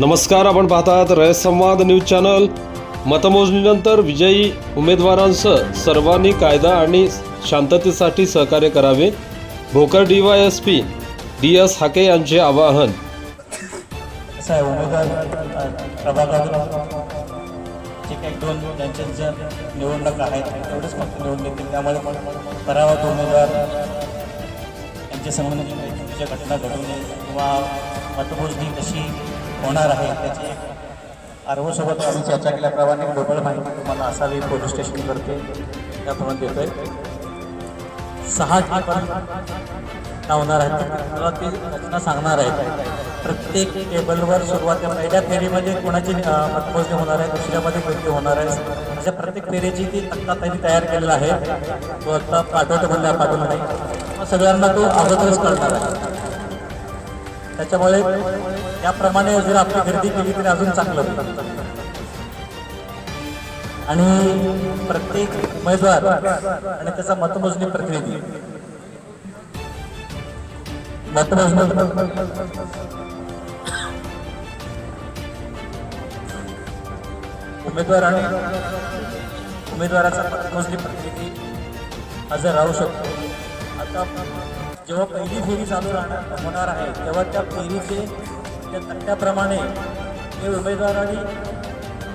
नमस्कार आपण पाहतात रयत संवाद न्यूज चॅनल. मतमोजणीनंतर विजयी उमेदवारांसह सर्वांनी कायदा आणि शांततेसाठी सहकार्य करावे. Bhokar D Y S P D S Hake यांचे आवाहन. जे काही दोन त्यांच्या ज्या आहेत तेवढेच फक्त येतील. त्यामुळे उमेदवार यांच्या संबंधित घटना घडू नये किंवा मतमोजणी कशी होणार आहे त्याची आरोग्यासोबत आम्ही चर्चा केल्याप्रमाणे ग्लोबल माहिती तुम्हाला असावी पोलीस स्टेशन करते त्याप्रमाणे देतोय. सहा ठिकाण होणार आहेत. मला ते रचना सांगणार आहेत. प्रत्येक टेबलवर सुरुवात पहिल्या फेरीमध्ये कोणाची मतमोजणी होणार आहे दुसऱ्यामध्ये कोणती होणार आहे? अशा प्रत्येक फेरीची ती तक्ता त्यांनी तयार केलेला आहे. तो आता पाठवतो म्हणल्या पाठवला नाही सगळ्यांना तो अगोदरच कळणार आहे. त्याच्यामुळे याप्रमाणे जर आपली गर्दी केली तरी अजून चांगलं आणि प्रत्येक उमेदवार आणि त्याचा मतमोजणी प्रतिनिधी. मतमोजणी उमेदवार आणि उमेदवाराचा मतमोजणी प्रतिनिधी हजर राहू शकतो. आता जेव्हा पहिली फेरी चालू राहणार होणार आहे तेव्हा त्या फेरीचे त्या तट्ट्याप्रमाणे हे उमेदवार आणि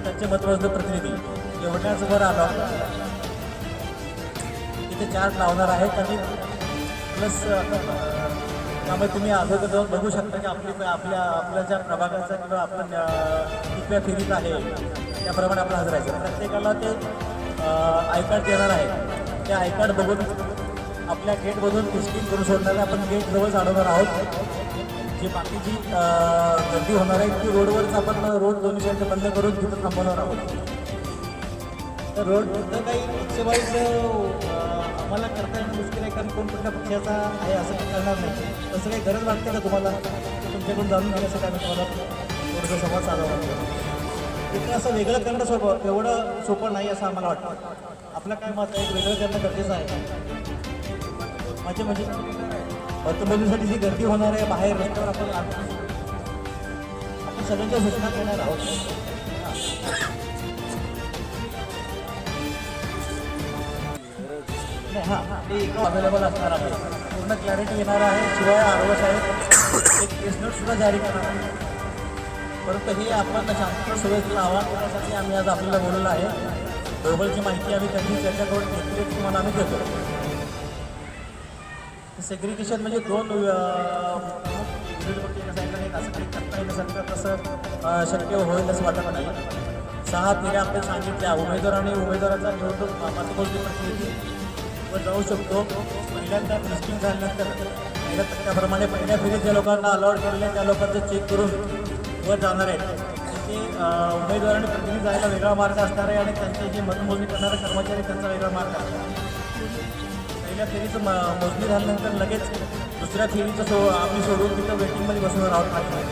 त्यांचे मतमोजणी प्रतिनिधी एवढ्याच वर आला. तिथे चार्ट लावणार आहेत आणि प्लस त्यामुळे तुम्ही अगोदर जाऊन बघू शकता की आपली आपल्या आपल्या ज्या प्रभागाचा किंवा आपण कितव्या फेरीत आहे त्याप्रमाणे आपण हजर प्रत्येकाला ते आय कार्ड देणार आहे. ते आय कार्ड बघून आपल्या गेटमधून टेस्टिंग करू सोडणार आहे. आपण गेट जवळ अडवणार आहोत. जी बाकीची गर्दी होणार आहे ती रोडवरच आपण रोड दोन्ही साईड बंद करून तिथं थांबवणार आहोत. तर रोड काही पक्षवाईज आम्हाला करता येणं मुश्किल आहे कारण कोण कुठल्या पक्षाचा आहे असं काही करणार नाही. तसं काही गरज वाटते का तुम्हाला? तुमच्याकडून जाणून घेण्यासाठी आम्ही तुम्हाला थोडंसं संवाद साधावा तिथे असं वेगळं करणं सोपं एवढं सोपं नाही असं आम्हाला वाटतं. आपलं काय मत आहे? वेगळं करणं गरजेचं आहे. अच्छा म्हणजे, म्हणजे मतमोजणीसाठी जी गर्दी होणार आहे बाहेर रस्त्यावर आपण आपण सगळ्यांच्या सूचना देणार आहोत. हां ते अवेलेबल असणार आहे. पूर्ण क्लॅरिटी येणार आहे. शिवाय आरोग्य साहेब एक केस नोट सुद्धा जारी करणार आहे. परंतु हे आपण शांतता सुव्यवस्थेला आव्हान करण्यासाठी आम्ही आज आपल्याला बोललेलं आहे. ग्लोबलची माहिती आम्ही त्यांनी चर्चा करून घेतली. तुम्हाला आम्ही देतो. सेग्रिगेशन म्हणजे दोन तसं शक्य होईल असं वाटत नाही. सहा फेऱ्या आपल्याला सांगितल्या. उमेदवार आणि उमेदवाराचा निवडणूक मतमोजणी प्रतिनिधी व जाऊ शकतो. पहिल्यांदा टेस्टिंग झाल्यानंतर पहिल्या तक्त्याप्रमाणे पहिल्या फेरीत ज्या लोकांना अलॉट केलेले त्या लोकांचं चेक करून वर जाणार आहेत. ते उमेदवार आणि प्रतिनिधी जायला वेगळा मार्ग असणार आहे आणि त्यांचे जे मतमोजणी करणारे कर्मचारी त्यांचा वेगळा मार्ग असणार आहे. पहिल्या फेरीचं म मोजणी झाल्यानंतर लगेच दुसऱ्या फेरीचं सो आम्ही सोडून तिथं वेटिंगमध्ये बसवणार आहोत नाही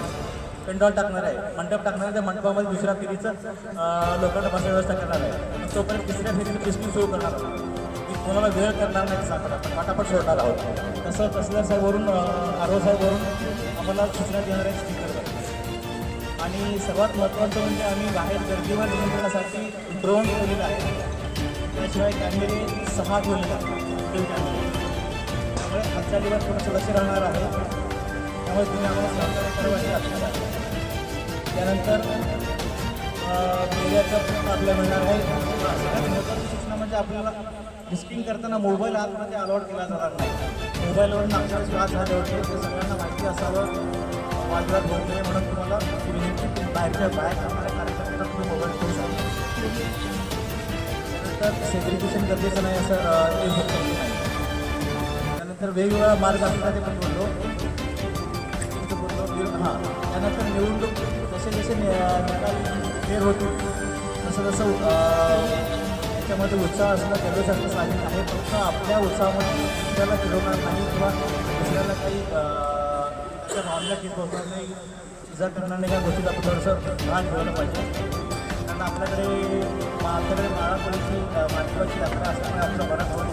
पेंडॉल टाकणार आहे. मंडप टाकणार आहे. त्या मंडपामध्ये दुसऱ्या फेरीचं लोकांना बसायची व्यवस्था करणार आहे. तोपर्यंत तिसऱ्या फेरीचं टेस्टिंग सुरू करणार आहोत. कोणाला वेळ करणार नाही सांगणार आपण पटापट सोडणार आहोत. तसं तसल्या साहेबवरून आरो साहेबवरून आम्हाला सूचना देणार आहे स्पीकर आणि सर्वात महत्त्वाचं म्हणजे आम्ही बाहेर गर्दीवर नियंत्रणासाठी ड्रोन ठेवलेलं आहे. त्याशिवाय कॅमेरे सहा ठेवलेले आहेत. त्यामुळे आजचा दिवस हालचालीवर थोडंसं लक्ष राहणार आहे. त्यामुळे तुम्ही आम्हाला सहकार्य करावं आपल्याला त्यानंतर मीडियाचं पण आपल्याला मिळणार आहे. सगळ्यात महत्त्वाची सूचना म्हणजे आपल्याला डिस्किंग करताना मोबाईल आतमध्ये अलॉट केला जाणार नाही. मोबाईलवरून आपल्याला वाद झाले होते. ते सगळ्यांना माहिती असावं. वादविवाद होऊ म्हणून तुम्हाला विनंती. बाहेरच्या बाहेर करणाऱ्या कार्यकर्त्यांना तुम्ही मोबाईल करू शकता. तर सेग्रिगेशन गरजेचं नाही असं ते होतं नाही त्यानंतर वेगवेगळा मार्ग असतात ते पण बोललो. हां. त्यानंतर निवडणूक जसे जसे निकाल फेर होतील तसं तसं त्याच्यामध्ये उत्साह असणं गरजेचं असणं साहजिक आहे. फक्त आपल्या उत्साहामध्ये दुसऱ्याला फिरवणार नाही किंवा दुसऱ्याला काही त्याच्या भावना किंवा नाही. इजा करणार नाही या गोष्टीला आपण थोडंसं भान ठेवलं पाहिजे. कारण आपल्याकडे मा- आपल्याकडे माळापडीची मातृत्वाची यात्रा असल्यामुळे आपलं बराच दिवस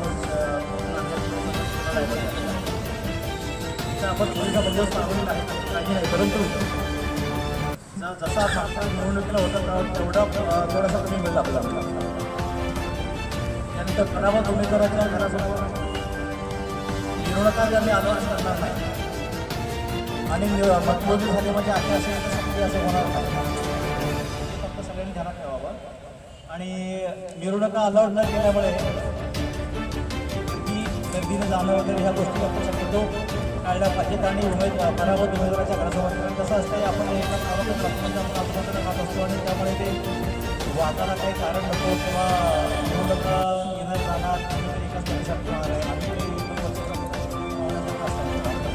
आपण पोलिसा बंदोबस्त लावलेला आहे काही नाही परंतु जसा मागच्या निवडणुकीला होता तेवढा थोडासा कमी मिळला आपला त्यानंतर पराभूत उमेदवाराच्या घरासमोर? मिरवणुका आम्ही आंदोलन करणार नाही. आणि मतमोजणी झाली म्हणजे असे असे सक्रिय असं होणार नाही. आणि मिरवणुका अलाउड न केल्यामुळे ती गर्दीनं जाणं वगैरे ह्या गोष्टी आपण शक्यतो टाळल्या पाहिजेत आणि उमेदवार पराभूत उमेदवाराच्या घरासमोर. कारण कसं असतंय आपण एका गावातून बातम्यांच्या आपण असतो आणि त्यामुळे ते वादाला काही कारण नको किंवा निवडणुका येणार जाणार आपल्या एकाच आहे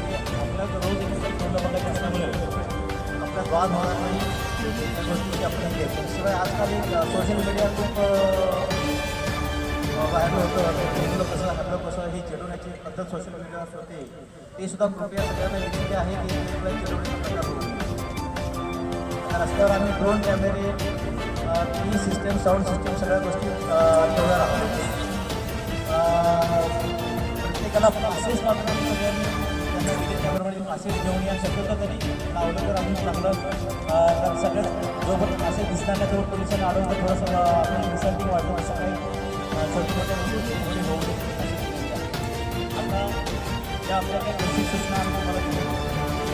आणि आपल्याला रोज एकमेकांना असल्यामुळे आपला वाद होणार नाही. त्या आपण हे शिवाय आजकाल सोशल मीडिया खूप व्हायरल होतं हिंदू कसं हल्लं कसं हे चिडवण्याची पद्धत सोशल मीडियावर होते ते सुद्धा कृपया सगळ्यांना विनंती आहे की चिडवण्याचा रस्त्यावर आम्ही ड्रोन कॅमेरे टी सिस्टम साऊंड सिस्टम सगळ्या गोष्टी अं, ठेवणार आहोत प्रत्येकाला पासेस मात्र सगळ्यांनी त्याप्रमाणे घेऊन या शक्यता तरी लावलं तर अजून चांगलं अं, सगळ्यात जोपर्यंत पासेस दिसताना नाही पोलिसांना अडवून तर थोडंसं अं, आपण रिसल्टिंग वाटतो असं काही अं, मोठ्या गोष्टी होऊ नये आता ज्या आपल्या काही बेसिक सूचना आम्ही तुम्हाला दिल्या.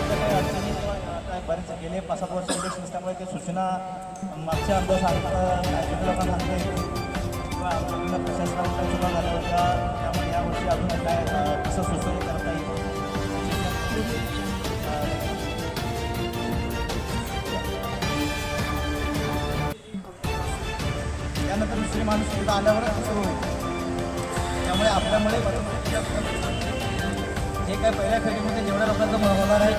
त्या काही अडचणी किंवा आता बरेच गेले पाच सात वर्ष इलेक्शन नसल्यामुळे ते सूचना मागच्या अनुभव सांगता लोकांना सांगता येतील किंवा आमच्या प्रशासनाला काही चुका झाल्या होत्या. त्यामुळे यावर्षी अजून काय कसं सुचवणी करता त्यानंतर दुसरी माणूस सुद्धा आल्यावर सुरू होईल. त्यामुळे आपल्यामुळे हे काय पहिल्या फेरीमध्ये जेवढ्या लोकांचा होणार आहे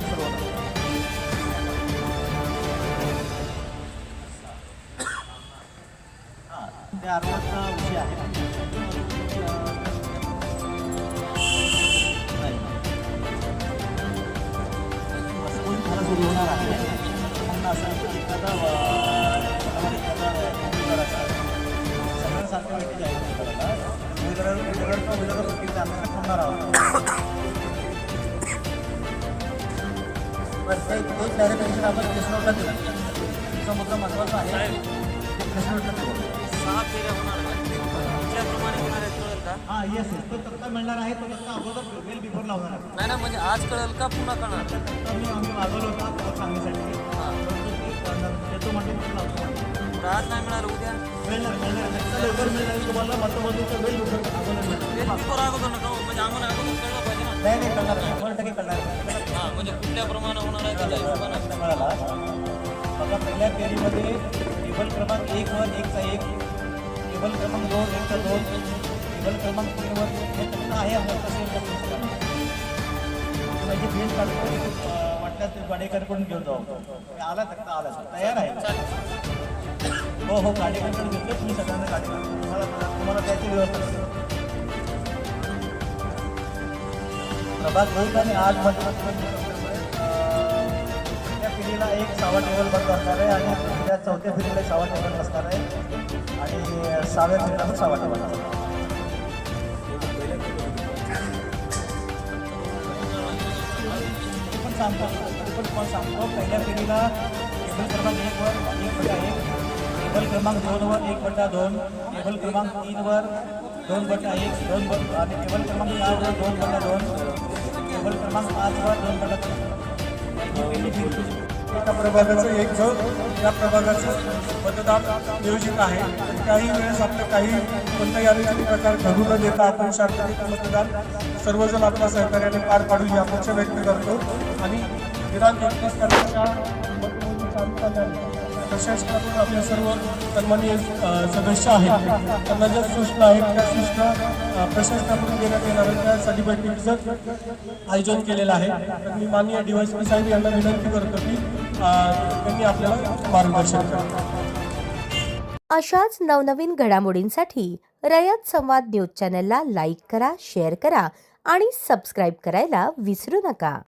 सुरू होणार. हां, ते अर्जाचा विषय आहे. होणार आहे असं आहे एखादा एखादा सगळ्यांना सारखं भेटी आहे उमेदवार उमेदवाराचा उमेदवार वकील आम्ही आहोत आपण प्रेसनोटला तुमचा मुद्दा महत्त्वाचा आहे सहा फेऱ्या होणार. होणार का? हां येस येस तो तक्ता मिळणार आहे. तो तक्ता अगोदर वेल बिफोर लावणार आहे. नाही ना म्हणजे आज कळेल का पुन्हा कळणार? तक्ता मी आम्ही मागवलं होता तो सांगण्यासाठी. परंतु ते अं, देतो तो लावतो तर आज नाही मिळालं उद्या? मिळणार मिळणार. तक्ता लवकर मिळणार तुम्हाला मतमोजणीचं वेल बिफोर अगोदर मिळणार ते बिफोर अगोदर नका हो, म्हणजे आम्हाला अगोदर कळलं पाहिजे ना. नाही नाही कळणार नाही. शंभर टक्के नाही. हां म्हणजे कुठल्याप्रमाणे होणार आहे त्याच्या हिशोबानं मिळाला बघा पहिल्या फेरीमध्ये टेबल क्रमांक एक वर एकचा एक. टेबल क्रमांक दोन एकचा दोन. टेबल क्रमांक आहे आम्हाला म्हणजे बिल काढतो वाटल्यास ते गाडेकरकडून घेऊन जाऊ. हे आला तक्ता आला सर. तयार आहे. हो हो गाडेकरकडून घेतलं तुम्ही सगळ्यांना गाडेकर. तुम्हाला तुम्हाला त्याची व्यवस्था प्रभात प्रभाग एक आणि आज मध्ये त्या पिढीला एक सावा टेबल बंद असणार आहे आणि त्या चौथ्या पिढीला एक सावा टेबल असणार आहे. आणि सहाव्या पिढीला सहावा सावा टेबल असणार आहे. सांगतो ते पण पण सांगतो पहिल्या पिढीला टेबल क्रमांक एकवर एक बटा एक. टेबल क्रमांक दोनवर एक बटा दोन. टेबल क्रमांक तीनवर दोन बटा एक दोन बट आणि टेबल क्रमांक चारवर दोन बटा दोन. टेबल क्रमांक पाचवर दोन बटा तीन. पहिली पिढी एका प्रभागाचं एक जण या प्रभागाचं मतदान नियोजित आहे. काही वेळेस आपलं काही कोणत्याही अडचणी प्रकार घडू न देता आपण शांततेत मतदान सर्वजण आपल्या सहकार्याने पार पाडू ही अपेक्षा व्यक्त करतो. आणि दिनांक एकतीस तारखेच्या मतमोजणी प्रशासनातून आपले सर्व सन्माननीय सदस्य आहेत. त्यांना ज्या सूचना आहेत त्या सूचना प्रशासनाकडून देण्यात येणार आहेत. त्यासाठी बैठकीचं आयोजन केलेलं आहे. तर मी माननीय डीवायसपी साहेब यांना विनंती करतो की त्यांनी आपल्याला मार्गदर्शन करावं अशाच नवनवीन घडामोडींसाठी रयत संवाद न्यूज चॅनलला लाईक करा शेअर करा आणि सबस्क्राईब करायला विसरू नका.